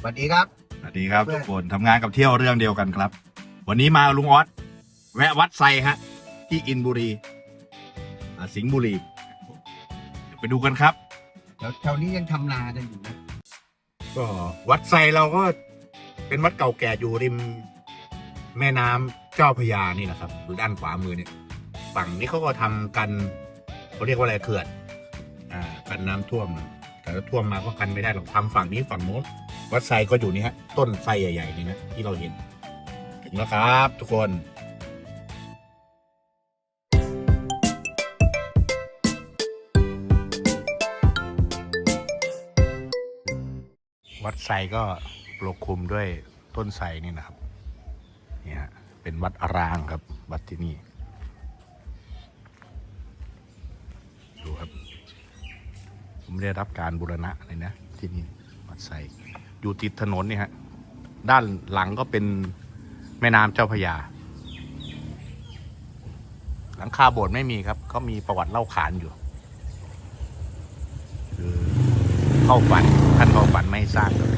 สวัสดีครับ สวัสดีครับเพื่ทุอนกคนทำงานกับเที่ยวเรื่องเดียวกันครับ วันนี้มาลุงออสแวะวัดไซฮะ ที่อินบุรีอ่าสิงห์บุรีเดี๋ยวไปดูกันครับแล้วแถวนี้ยังทำนากันอยู่นะ ก็วัดไซเราก็เป็นวัดเก่าแก่อยู่ริม แม่น้ำเจ้าพระยานี่นะครับอยู่ด้านขวามือเนี่ยฝั่งนี้เขาก็ทำกันเขาเรียกว่าอะไรเขื่อน อ่ากันน้ำท่วมนะแต่ถ้าท่วมมาก็กันไม่ได้หรอกทำฝั่งนี้ฝั่งโน้น วัดไซก็อยู่นี่ฮะ ต้นไทรใหญ่ๆนี่นะที่เราเห็น ถึงแล้วครับทุกคนวัดไซก็ปกคลุมด้วยต้นไทรนี่นะครับนี่ฮะเป็นวัดอารางครับ วัดที่นี่ ดูครับ ผมได้รับการบูรณะเลยนะ ที่นี่ วัดไซ อยู่ติดถนนนี่ฮะ ด้านหลังก็เป็นแม่น้ำเจ้าพระยา หลังคาโบสถ์ไม่มีครับ ก็มีประวัติเล่าขานอยู่คือเข้าฝันท่านเข้าฝันไม่สร้างเลย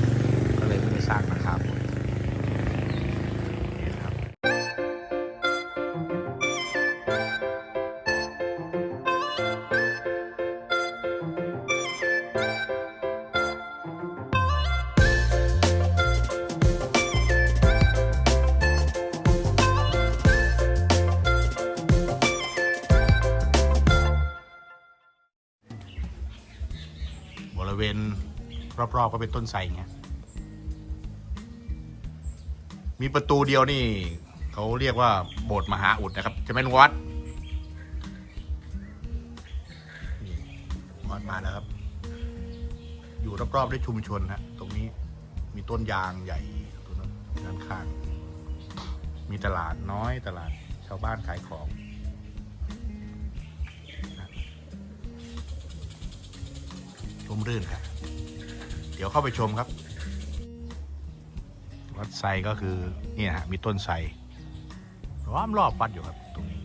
เวณรอบๆก็เป็นต้นไทรเงี้ยมีประตูเดียวนี่เขาเรียกว่าโบสถ์มหาอุดนะครับ จะเป็นวัดวัดมาแล้วครับ อยู่รอบๆด้วยชุมชนฮะตรงนี้มีต้นยางใหญ่ตรงนั้นด้านข้าง มีตลาดน้อยตลาดชาวบ้านขายของ มรื่นครับ เดี๋ยวเข้าไปชมครับ วัดไซก็คือเนี่ยฮะมีต้นไทรล้อมรอบวัดอยู่ครับ ตรงนี้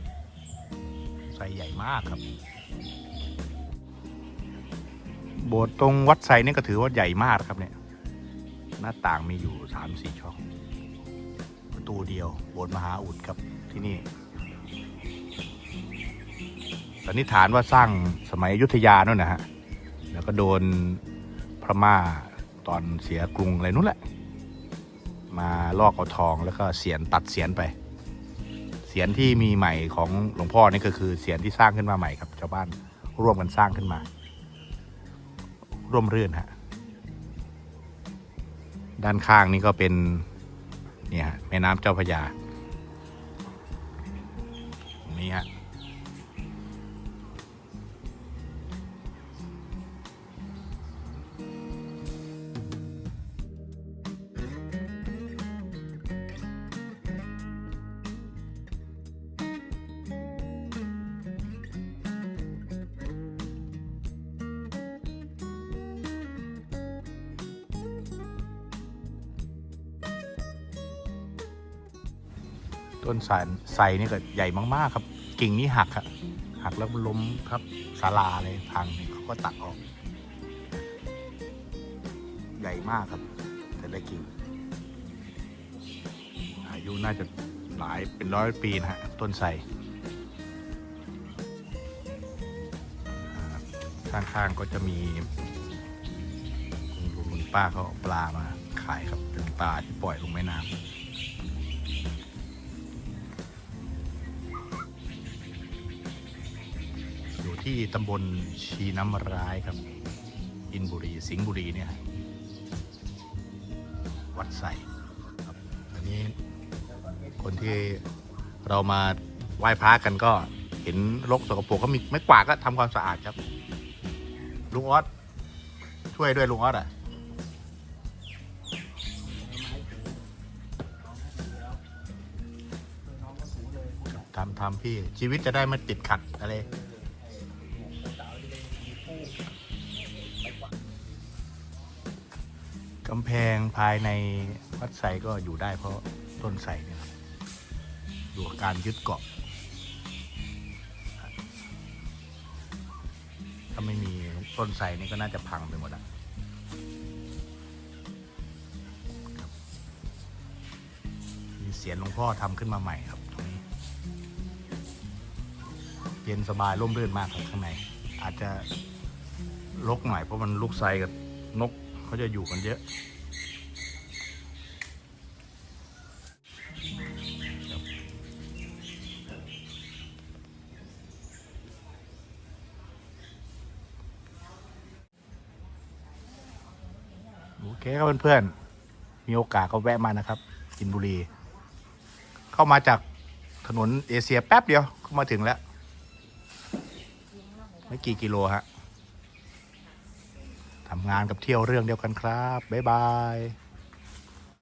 ไทรใหญ่มากครับ โบสถ์ตรงวัดไซนี่ก็ถือว่าใหญ่มากครับเนี่ย หน้าต่างมีอยู่สามสี่ช่อง ประตูเดียว โบสถ์มหาอุดครับที่นี่สันนิษฐานว่าสร้างสมัยอยุธยานั่นนะฮะ ก็โดนพม่าตอนเสียกรุงอะไรนู้นแหละ มาลอกเอาทองแล้วก็เสียนตัดเสียนไป เสียนที่มีใหม่ของหลวงพ่อนี่ก็คือเสียนที่สร้างขึ้นมาใหม่ครับชาวบ้านร่วมกันสร้างขึ้นมา ร่วมรื่นฮะด้านข้างนี่ก็เป็นเนี่ยฮะแม่น้ำเจ้าพระยาตรงนี้ฮะ ต้นสายไทรนี่ก็ใหญ่มากๆครับ กิ่งนี้หักครับหักแล้วมันล้มครับศาลาเลยพังเขาก็ตัดออก ใหญ่มากครับ แต่ละกิ่ง อายุน่าจะหลายเป็นร้อยปีนะฮะต้นไทรข้างๆก็จะมีคุณลุงคุณป้าเขาเอาปลามาขายครับเป็นปลาที่ปล่อยลงแม่น้ำ ที่ตำบลชีน้ำร้ายครับอินบุรีสิงห์บุรีเนี่ยวัดใส่ครับอันนี้คนที่เรามาไหว้พระกันก็เห็นรกสกปรกก็มีไม่กวาดก็ทำความสะอาดครับลุงออสช่วยด้วยลุงออสอะทำทำพี่ชีวิตจะได้ไม่ติดขัดอะไร กำแพงภายในวัดไซก็อยู่ได้เพราะต้นไทรเนี่ยครับดูการยึดเกาะ ถ้าไม่มีต้นไทรนี่ก็น่าจะพังไปหมดอะเสียนหลวงพ่อทำขึ้นมาใหม่ครับตรงนี้ เย็นสบายร่มรื่นมากครับข้างใน อาจจะรกหน่อยเพราะมันลูกไซกับนก เขาจะอยู่กันเยอะโอเคครับเพื่อนๆ มีโอกาสก็แวะมานะครับ กินบุรี เข้ามาจากถนนเอเชียแป๊บเดียว ก็มาถึงแล้ว ไม่กี่กิโลฮะำงานกับเที่ยวเรื่องเดียวกันครับ บ๊ายบาย